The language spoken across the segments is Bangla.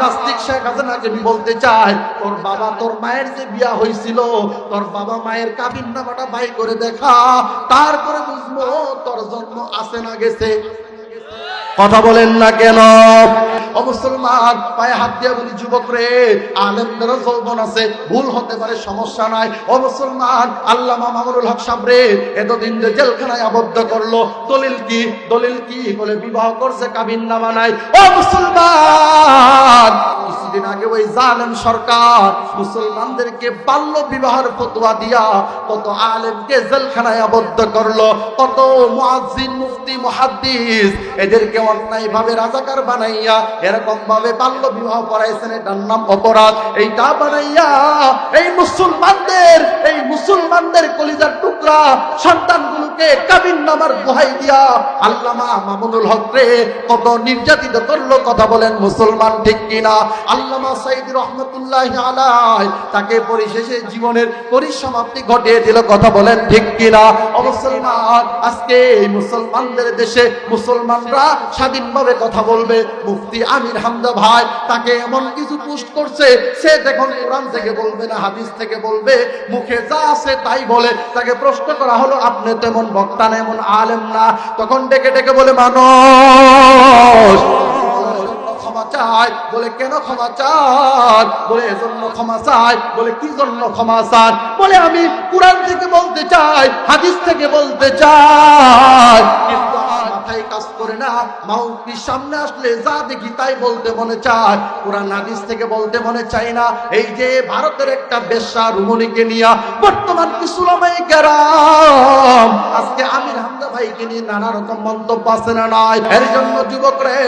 নাস্তিক শেখ হাসিনাকে বলতে চাই, তোর বাবা তোর মায়ের যে বিয়া হয়েছিল তোর বাবা মায়ের কাবিন নামাটা বাই করে দেখা, তারপরে বুঝব তোর জন্ম আছে না গেছে। কথা বলেন না কেন? ও মুসলমান, পায়ে হাত দিয়ে বলি, যুবক রে আলেমদের যৌবন আছে, ভুল হতে পারে, সমস্যা নাই। ও মুসলমান, আল্লামা মামুনুল হক সাহেব রে, এতদিন যে জেলখানায় আবদ্ধ করল, দলিল কি? দলিল কি? বলে, বিবাহ করছে কাবিন নামা নাই। ও মুসলমান আগে ওই জালেম সরকার মুসলমানদেরকে বাল্য বিবাহের ফতোয়া দিয়া কত আলেমকে জেলখানায় আবদ্ধ করল, কত মুয়াজ্জিন, মুফতি, মুহাদ্দিস, এদেরকে অন্যায় ভাবে রাজাকার বানাইয়া এরকম ভাবে বাল্য বিবাহ করাইছেন এটার নাম অপরাধ। এইটা বানাইয়া এই মুসলমানদের এই মুসলমানদের কলিজার টুকরা সন্তানগুলোকে কাবিন নামার দোহাই দিয়া আল্লামা মামুনুল হক রে কত নির্যাতিত করল কথা বলেন মুসলমান ঠিক কিনা? আল্লামা সাইদ রহমতুল্লাহ আলাই তাকে পরিশেষে জীবনের পরিসমাপ্তি ঘটিয়ে দিল কথা বলেন ঠিক কিনা? মুসলমান, আজকে এই মুসলমানদের দেশে মুসলমানরা স্বাধীনভাবে কথা বলবে। মুফতি আমির হামদা ভাই তাকে এমন কিছু পোস্ট করছে, সে দেখুন কোরআন থেকে বলবে না, হাদিস থেকে বলবে। মুখে যা আছে তাই বলে। তাকে প্রশ্ন করা হলো, আপনি তো এমন বক্তা না এমন আলেম না, তখন ডেকে ডেকে বলে, মানুষ, ক্ষমা চাই। বলে, কেন ক্ষমা চান? বলে এজন্য ক্ষমা চায় বলে, কি জন্য ক্ষমা চান? বলে, আমি কোরআন থেকে বলতে চাই, হাদিস থেকে বলতে চাই। কাজ করে না। মাউকি সামনে আসলে যা দেখি তাই বলতে মনে চায়। কোরআন হাদিস থেকে বলতে মনে চাই না। এই যে ভারতের একটা বেশ্যা রুমনিকে নিয়ে বর্তমান কিসুলামাই কেরাম, আজকে আমির ভাইকে নিয়ে নানা রকম মন্তব্য আছে না নাই? এর জন্য যুবক রে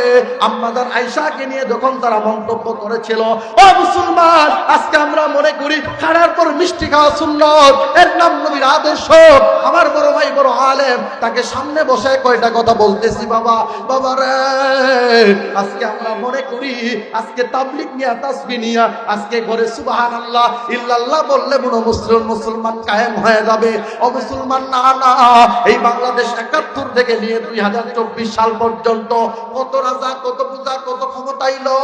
আমাদের আয়সাকে নিয়ে যখন তারা মন্তব্য করেছিল, ও মুসলমান, আজকে আমরা মনে করি খানার পর মিষ্টি খাওয়া সুন্নত। এর নাম নবীর আদর্শ। আমার বড় ভাই বড় আলেম, তাকে সামনে বসে কয়টা কথা বলতেছি বাবা? বাবা রে, আজকে আমরা মনে করি, আজকে তাবলিক নিয়া, তাসবি নিয়া, আজকে ঘরে সুবাহান আল্লাহ ইল্লাল্লাহ বললে মনে মুসলিম মুসলমান কায়েম হয়ে যাবে। ও মুসলমান, না না, এই বাংলাদেশ একাত্তর থেকে নিয়ে দুই হাজার চব্বিশ সাল পর্যন্ত কত রাজা, কত পূজা কত ক্ষমতাইলো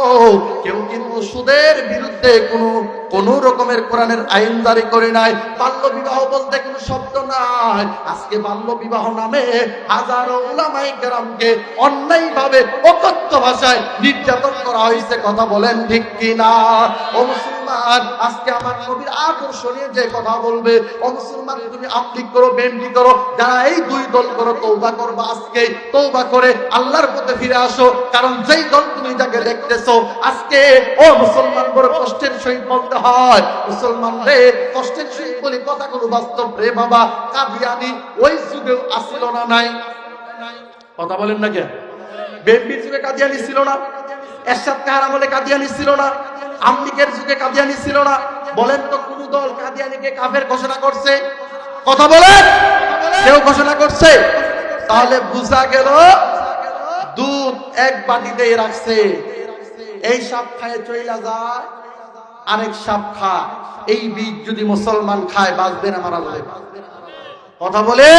কেউ কিন্তু সুদের বিরুদ্ধে কোনো, কোন রকমের কোরআনের আইন জারি করে নাই। বাল্য বিবাহ বলতে কোনো শব্দ নাই। আজকে বাল্য বিবাহ নামে হাজারো ওলামাই গ্রামকে অন্যায় ভাবে অকথ্য ভাষায় নির্যাতন করা হয়েছে, কথা বলেন ঠিক কিনা? ও মুসলমান, আজকে আমার নবীর আকর্ষণীয় যে কথা বলবে, ও মুসলমান, তুমি আপলিক করো, বেন্ডি করো, যারা এই দুই দল করো তৌবা করবা আজকে। তৌবা করে আল্লাহর পথে ফিরে আসো, কারণ যেই দল তুমি যাকে দেখতেছো, আজকে, ও মুসলমান, বড় কষ্টের সহিত বলতে হয়, মুসলমান রে, কষ্টের সহিত বলি কথাগুলো বাস্তব রে বাবা, কাদিয়ানি, ওই যুগেও আসিল না, নাই। কথা বলেন না কেন? বেম্বির যুগে কাদিয়ানি ছিল না, এরশাদ কাহার আমলে কাদিয়ানি ছিল না আমলিকের যুগে কাদিয়ানি ছিল না। বলেন তো, কোন দল কাদিয়ানিকে কাফের ঘোষণা করছে? কথা বলেন! কেউ ঘোষণা করছে? তাহলে বুঝা গেল দুধ এক বাটিতেই রাখছে। এই সাপ খায় চইলা যায়, আরেক সাপ খায়। এই বীজ যদি মুসলমান খায়, বাঁচবে না মারা যাবে। কথা বলে?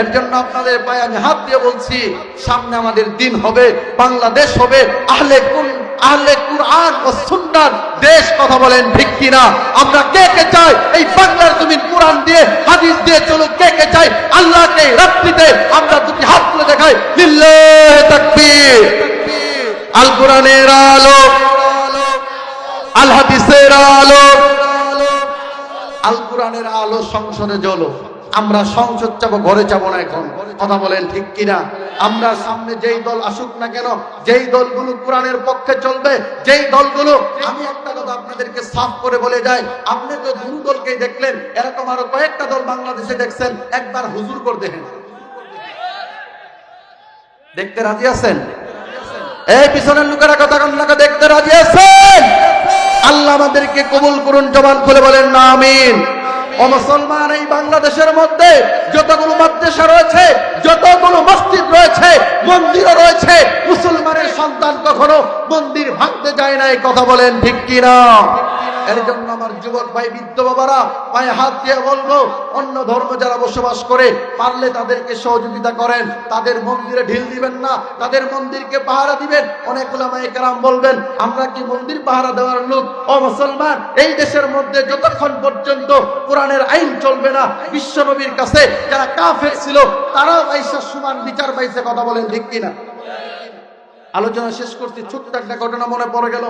এর জন্য আপনাদের পায়ে আমি হাত দিয়ে বলছি, সামনে আমাদের দিন হবে, বাংলাদেশ হবে, আহলে কোন আহলে কুরআন ও সুন্নার দেশ কথা বলেন, ঠিক কিনা? আমরা কে কে চাই? এই বাংলার তুমি কোরআন দিয়ে, হাদিস দিয়ে চলুক, কে কে চাই? আল্লাহকে রাত্রিতে আমরা দুটি হাত তুলে দেখাই। লিল্লাহ তাকবীর। আল কোরআনের আলো। আল হাদিসের আলো। আল কোরআনের আলো সংসদে জ্বলো। আমরা সংসদ যাব, ঘরে যাব না এখন। কথা বলেন ঠিক কিনা? আমরা সামনে যেই দল আসুক না কেন, যেই দলগুলো কোরআনের পক্ষে চলবে, যেই দলগুলো, আমি একটা কথা আপনাদেরকে সাফ করে বলে যাই, আপনি তো দুরু দলকেই দেখলেন, এরকম আরও কয়েকটা দল বাংলাদেশে দেখছেন, একবার হুজুর করে দেখেন। দেখতে রাজি আছেন? এই পিছনের লোকেরা কথা কান্নাকে দেখতে রাজি আছেন? আল্লাহ আমাদেরকে কবুল করুন, জবান খুলে বলেন না আমিন। ও মুসলমান, এই বাংলাদেশের মধ্যে যতগুলো মাদ্রাসা রয়েছে, যতগুলো মসজিদ রয়েছে, মন্দিরও রয়েছে, মুসলমানের সন্তান কখনো মন্দির ভাঙতে যায় না এই কথা বলেন ঠিক কিনা? এর জন্য আমার যুবক ভাই, বৃদ্ধ বাবারা পায়ে হাত দিয়ে বলব, অন্য ধর্ম যারা বসবাস করে, পারলে তাদেরকে সহযোগিতা করেন। তাদের মন্দিরে ঢিল দিবেন না, তাদের মন্দিরকে পাহারা দিবেন। অনেক বলবেন, আমরা কি মন্দির পাহারা দেওয়ার লোক? ও মুসলমান, এই দেশের মধ্যে যতক্ষণ পর্যন্ত কোরআনের আইন চলবে না বিশ্ব নবীর কাছে যারা কাফের ছিল, তারাও আইসা সমান বিচার পাইছে, কথা বলেন ঠিক কিনা? আলোচনা শেষ করছি, ছোট্ট একটা ঘটনা মনে পড়ে গেল।